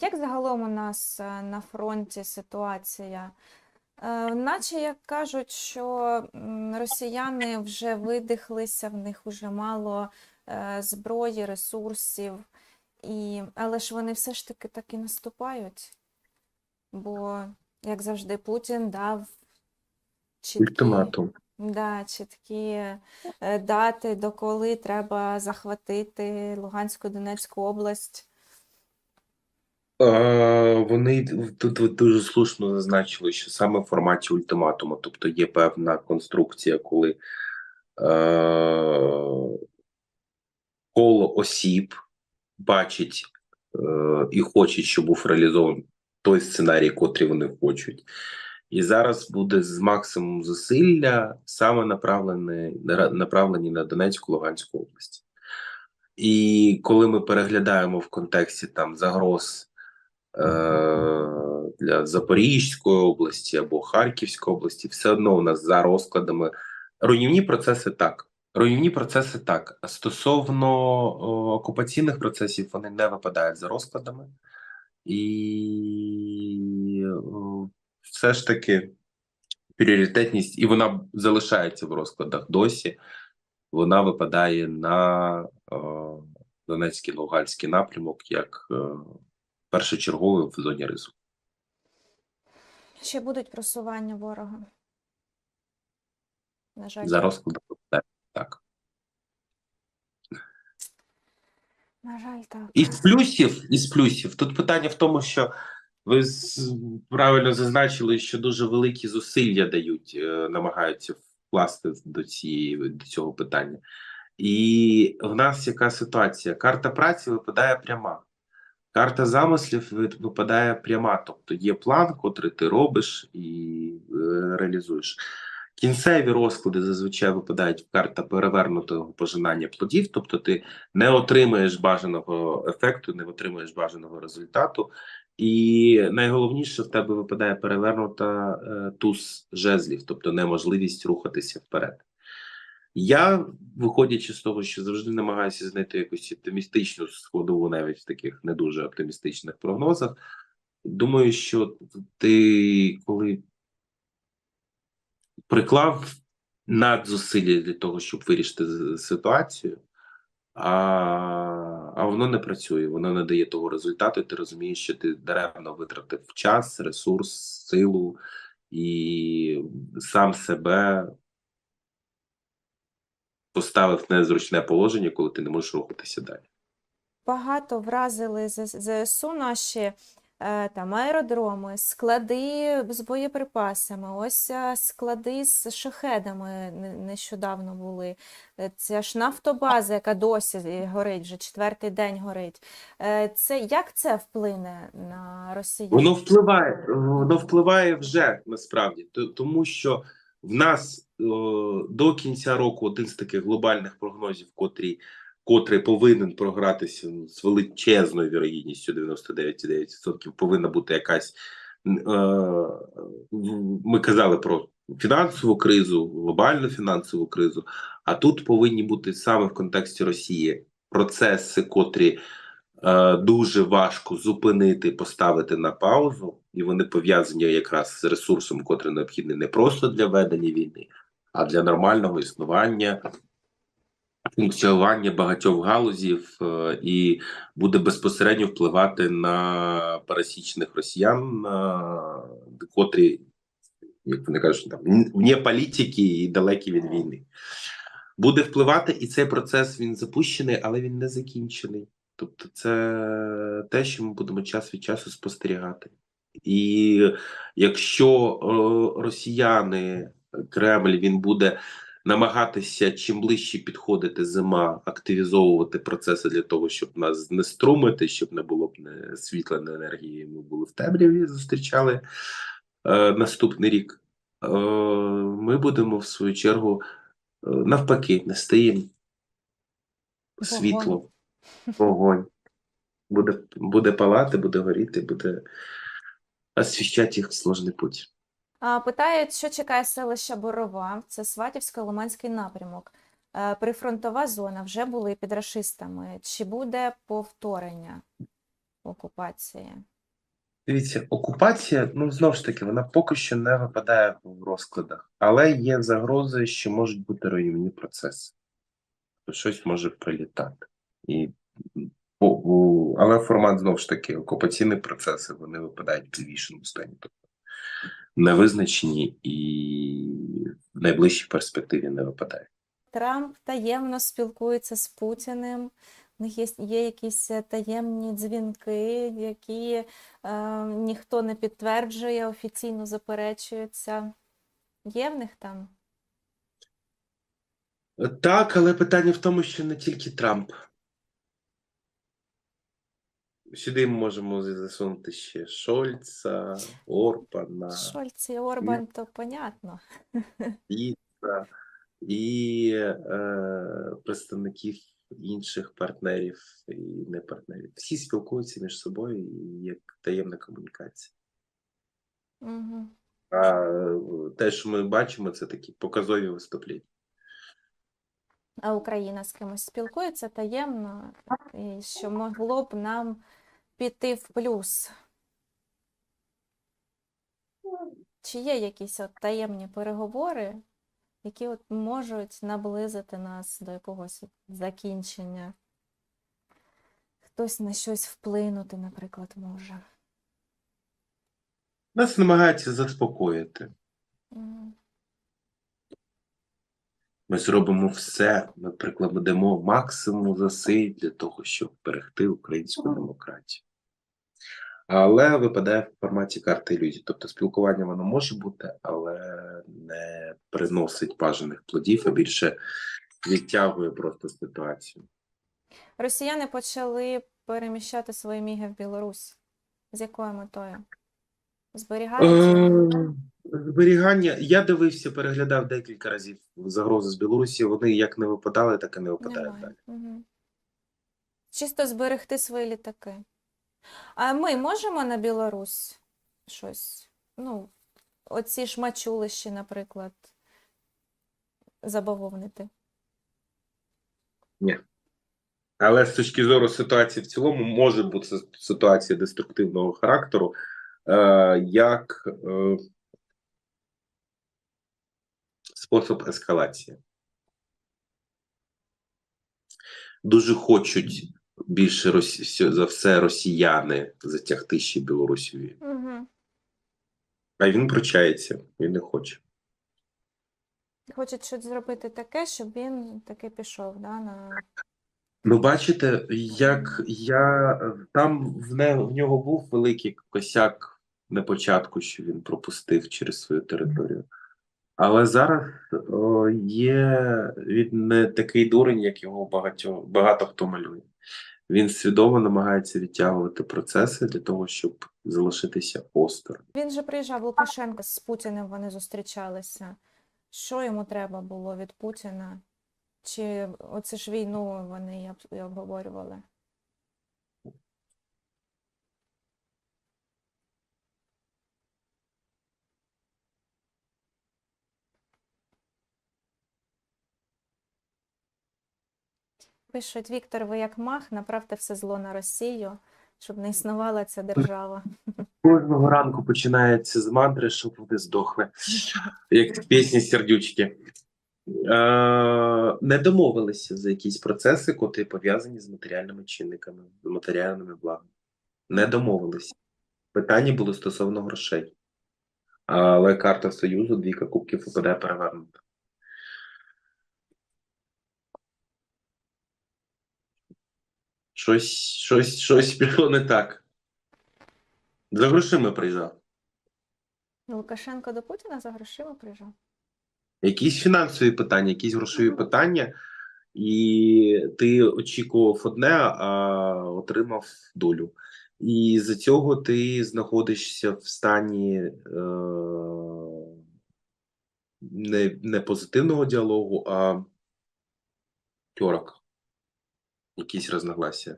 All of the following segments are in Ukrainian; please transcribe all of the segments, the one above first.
Як загалом у нас е, на фронті ситуація? Е, Наче як кажуть, що росіяни вже видихлися, в них вже мало е, зброї, ресурсів, і... але ж вони все ж таки так і наступають. Бо, як завжди, Путін дав чіткі, Ультиматум. да, чіткі дати, доколи треба захватити Луганську, Донецьку область. Вони тут дуже слушно зазначили, що саме в форматі ультиматуму, тобто є певна конструкція, коли е, коло осіб бачить е, і хоче, щоб був реалізований той сценарій, котрий вони хочуть. І зараз буде з максимум зусилля саме направлені, направлені на Донецьку Луганську область. І коли ми переглядаємо в контексті там загроз для Запорізької області або Харківської області, все одно у нас за розкладами руйнівні процеси так. Руйнівні процеси так. Стосовно окупаційних процесів, вони не випадають за розкладами, і все ж таки пріоритетність, і вона залишається в розкладах досі. Вона випадає на о, Донецький Луганський напрямок як е, першочерговий в зоні ризику. Ще будуть просування ворога. На жаль, За розкладом так. На жаль, так. Із плюсів, із плюсів. Тут питання в тому, що ви правильно зазначили, що дуже великі зусилля дають, е, намагаються вкласти до цієї до цього питання. І в нас яка ситуація? Карта праці випадає пряма. Карта замислів випадає пряма. Тобто є план, котрий ти робиш і е, реалізуєш. Кінцеві розклади зазвичай випадають в карта перевернутого пожинання плодів, тобто ти не отримаєш бажаного ефекту, не отримаєш бажаного результату. І найголовніше в тебе випадає перевернута е, туз жезлів, тобто неможливість рухатися вперед. Я, виходячи з того, що завжди намагаюся знайти якусь оптимістичну складову, навіть в таких не дуже оптимістичних прогнозах, думаю, що ти коли приклав надзусилля для того, щоб вирішити ситуацію, а, а воно не працює, воно не дає того результату, і ти розумієш, що ти даремно витратив час, ресурс, силу і сам себе поставив в незручне положення, коли ти не можеш рухатися далі. Багато вразили ЗСУ наші е, там аеродроми, склади з боєприпасами, ось е, склади з шахедами нещодавно були. Це ж нафтобаза, яка досі е, горить, вже четвертий день горить. Це як це вплине на росіян? Воно впливає, воно впливає вже насправді, тому що в нас до кінця року один з таких глобальних прогнозів, котрий, котрий повинен програтися з величезною вірогідністю 99,9%, повинна бути якась. Е, ми казали про фінансову кризу, глобальну фінансову кризу. А тут повинні бути саме в контексті Росії процеси, котрі дуже важко зупинити, поставити на паузу, і вони пов'язані якраз з ресурсом, котрий необхідний не просто для ведення війни, а для нормального існування, функціонування багатьох галузів, е, і буде безпосередньо впливати на пересічних росіян, е, котрі, як вони кажуть, там вне політики і далекі від війни. Буде впливати, і цей процес він запущений, але він не закінчений. Тобто, це те, що ми будемо час від часу спостерігати. І якщо росіяни, Кремль він буде намагатися чим ближче підходити зима, активізовувати процеси для того, щоб нас знеструмити, щоб не було б не світла, не енергії, ми були в темряві, зустрічали е, наступний рік. Е, ми будемо в свою чергу е, навпаки нести їм світло, вогонь. Буде, буде палати, буде горіти, буде освіщати їх сложний путь. А, Питають, що чекає селище Борова, це Сватівсько-Лиманський напрямок. Е, Прифронтова зона вже були під рашистами. Чи буде повторення? окупації? Дивіться, окупація, ну знову ж таки, вона поки що не випадає в розкладах, але є загрози, що можуть бути руйнівні процеси. Щось може прилітати. І, але формат знову ж таки, окупаційні процеси вони випадають в підвішеному стані, тобто невизначені і в найближчій перспективі не випадають. Трамп таємно спілкується з Путіним. В них є, є якісь е, таємні дзвінки, які е, ніхто не підтверджує, офіційно заперечуються. Є в них там? Так, але питання в тому, що не тільки Трамп. Сюди ми можемо засунути ще Шольца, Орбана, Шольц і Орбан, то понятно. Фіца і е, представників інших партнерів і не партнерів. Всі спілкуються між собою і є таємна комунікація. Угу. А те, що ми бачимо, це такі показові виступлення. А Україна з кимось спілкується таємно, і що могло б нам піти в плюс. Чи є якісь от таємні переговори, які от можуть наблизити нас до якогось закінчення? Хтось на щось вплинути, наприклад, може. Нас намагаються заспокоїти. Мгм. Ми зробимо все, ми прикладемо максимум зусиль для того, щоб берегти українську демократію. Але випадає в форматі карти ілюзій. Тобто спілкування воно може бути, але не приносить бажаних плодів, а більше відтягує просто ситуацію. Росіяни почали переміщати свої міги в Білорусь. З якою метою? Зберігати? Зберігання. Я дивився, переглядав декілька разів загрози з Білорусі. Вони як не випадали, так і не випадають Немає. далі. Угу. Чисто зберегти свої літаки. А ми можемо на Білорусь щось? Ну, оці ж мачулищі, наприклад, забавовнити. Але з точки зору ситуації в цілому може бути ситуація деструктивного характеру, е, як е, спосіб ескалації. Дуже хочуть більше росі... за все росіяни затягти ще Білорусь. Угу. А він пручається, він не хоче. Хочуть щось зробити таке, щоб він таки пішов, да, на... Ну, бачите, як я там в, не, в нього був великий косяк на початку, що він пропустив через свою територію. Але зараз о, є він не такий дурень, як його багато, багато хто малює. Він свідомо намагається відтягувати процеси для того, щоб залишитися осторонь. Він же приїжджав Лукашенко з Путіним, вони зустрічалися. Що йому треба було від Путіна? Чи оце ж війну вони обговорювали? Пишуть, Віктор, ви як мах, направте все зло на Росію, щоб не існувала ця держава. Кожного ранку починається з мантри, щоб вони здохли, як в пісні сердючки. Е, не домовилися за якісь процеси, котрі пов'язані з матеріальними чинниками, з матеріальними благами. Не домовилися. Питання було стосовно грошей. Але карта Союзу, двійка кубків випадає перевернута. Щось, щось, щось пішло не так. За грошима приїжджав. Лукашенко до Путіна за грошима приїжджав? Якісь фінансові питання, якісь грошові питання, і ти очікував одне, а отримав долю. І з-за цього ти знаходишся в стані е- не, не позитивного діалогу, а тьорок. Якісь розногласія.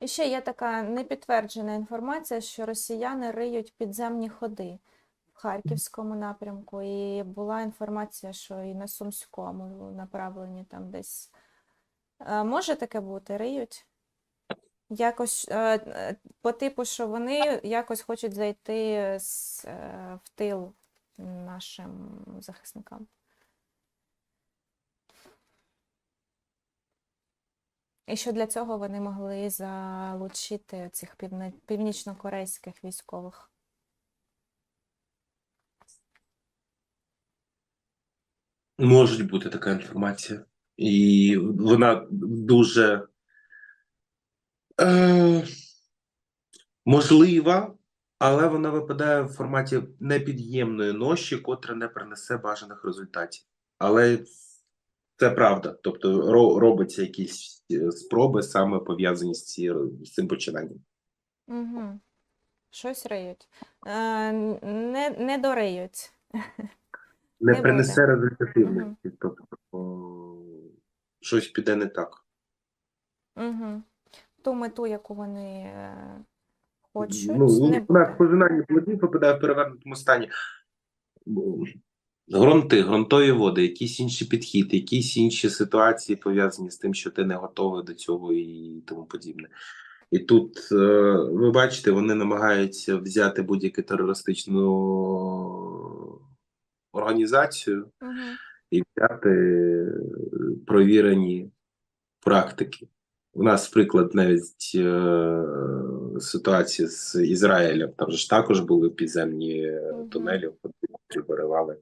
І ще є така непідтверджена інформація, що росіяни риють підземні ходи в Харківському напрямку, і була інформація, що і на Сумському направлені там десь. Е, Може таке бути? Риють? Якось е, по типу, що вони якось хочуть зайти е, в тил нашим захисникам. І що для цього вони могли залучити цих північнокорейських військових. Може бути така інформація. І вона дуже е, можлива, але вона випадає в форматі непід'ємної ноші, котра не принесе бажаних результатів. Але це правда. Тобто ро- робиться якісь е, спроби саме пов'язані з, ці, з цим починанням. Угу. Щось риють. Е, не, не дориють. Не, Не принесе результативності. Тобто о, щось піде не так. Угу. Ту мету, яку вони е, хочуть, Ну, не у нас пожинання плодів попадає в перевернутому стані. Грунти, ґрунтові води, якийсь інший підхід, якісь інші ситуації пов'язані з тим, що ти не готовий до цього і тому подібне. І тут, е, ви бачите, вони намагаються взяти будь-яку терористичну організацію Угу. і взяти е, провірені практики. У нас приклад навіть е, ситуації з Ізраїлем. Там ж також були підземні е, тунелі, котрі виривали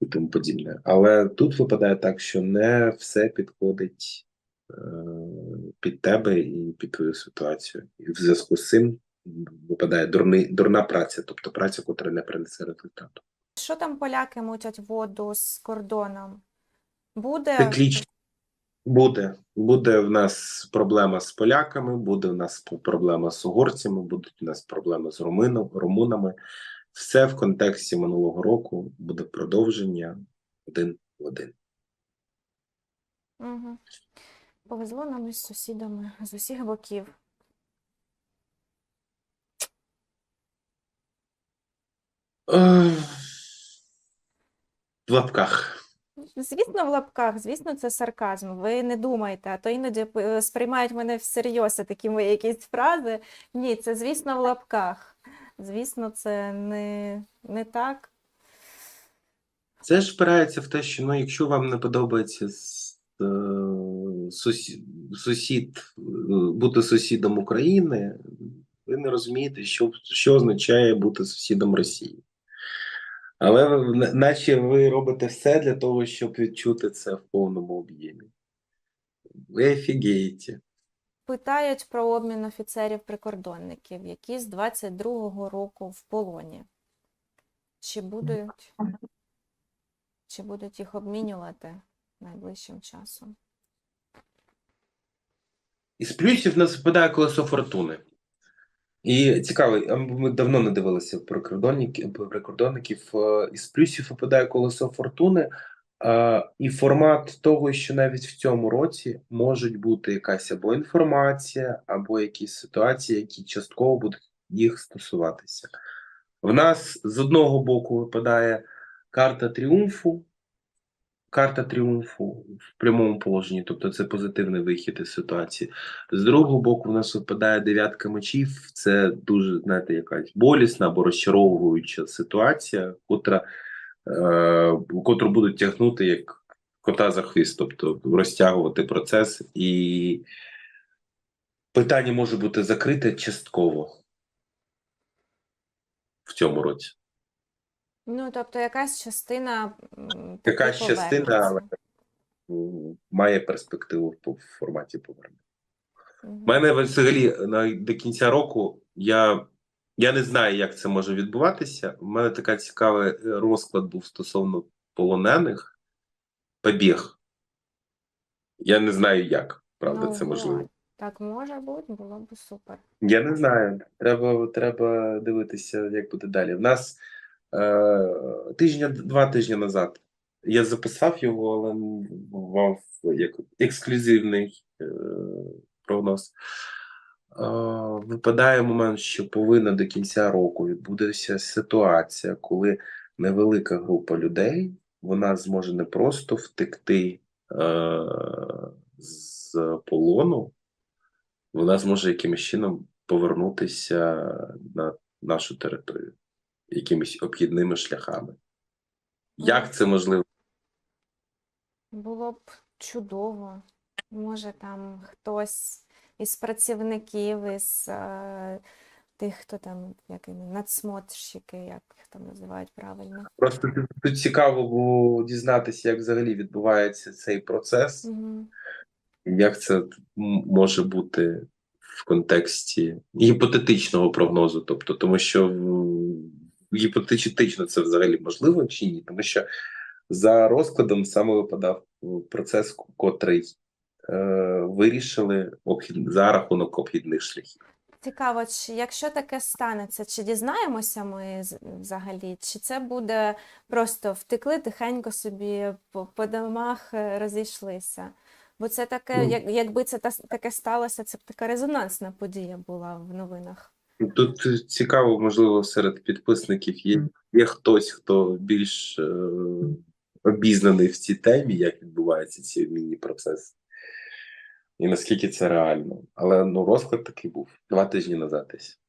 і тому подібне. Але тут випадає так, що не все підходить е, під тебе і під твою ситуацію. І в зв'язку з цим випадає дурний, дурна праця, тобто праця, котра не принесе результату. Що там поляки мутять воду з кордоном? Буде. Буде. Буде в нас проблема з поляками, буде в нас проблема з угорцями, будуть у нас проблеми з румином, румунами. Все в контексті минулого року буде продовження один в один. Угу. Повезло нам із сусідами з усіх боків. В лапках. Звісно, в лапках, звісно, це сарказм. Ви не думайте, а то іноді е, сприймають мене всерйоз такі мої якісь фрази. Ні, це звісно в лапках. Звісно, це не, не так. Це ж впирається в те, що ну, якщо вам не подобається е, сусід, е, бути сусідом України, ви не розумієте, що, що означає бути сусідом Росії. Але наче ви робите все для того, щоб відчути це в повному об'ємі. Ви офігієте. Питають про обмін офіцерів-прикордонників, які з 22-го року в полоні. Чи будуть, чи будуть їх обмінювати найближчим часом? Із плюсів нас випадає колесо фортуни. І цікаво, ми давно не дивилися прикордонників, прикордонників. е, Із плюсів випадає колесо фортуни, і формат того, що навіть в цьому році можуть бути якась або інформація, або якісь ситуації, які частково будуть їх стосуватися. В нас з одного боку випадає карта тріумфу, карта тріумфу в прямому положенні, тобто це позитивний вихід із ситуації. З другого боку, в нас випадає дев'ятка мечів. Це дуже, знаєте, якась болісна або розчаровуюча ситуація, котра, е, котру будуть тягнути як кота за хвіст, тобто розтягувати процес, і питання може бути закрите частково в цьому році. Ну, тобто якась частина Якась частина, м, Має перспективу в форматі повернення. У мене взагалі на до кінця року я, я не знаю, як це може відбуватися. У мене така цікавий е, розклад був стосовно полонених побіг. Я не знаю, як правда це можливо. Так може бути, було б супер. Я не знаю. Треба, треба дивитися, як буде далі. В нас тижня, два тижні назад я записав його, але вам як ексклюзивний е, прогноз. Е, випадає момент, що повинна до кінця року відбутися ситуація, коли невелика група людей вона зможе не просто втекти е, з полону, вона зможе якимось чином повернутися на нашу територію якимись обхідними шляхами. Як це можливо? Було б чудово. Може, там хтось із працівників, із е, тих, хто там, як надсмотрщики, як їх там називають правильно. Просто тут- цікаво було дізнатися, як взагалі відбувається цей процес, Угу. як це може бути в контексті гіпотетичного прогнозу. Тобто, тому що гіпотетично це взагалі можливо чи ні? Тому що за розкладом саме випадав процес, котрий е, вирішили обхід за рахунок обхідних шляхів. Цікаво, чи якщо таке станеться, чи дізнаємося ми взагалі, чи це буде просто втекли тихенько собі по, по домах е, розійшлися? Бо це таке, Ну. як, якби це та- таке сталося, це б така резонансна подія була в новинах. Тут цікаво, можливо, серед підписників є, є хтось, хто більш е, обізнаний в цій темі, як відбуваються ці обмінні процеси, і наскільки це реально. Але ну, розклад такий був два тижні назад десь.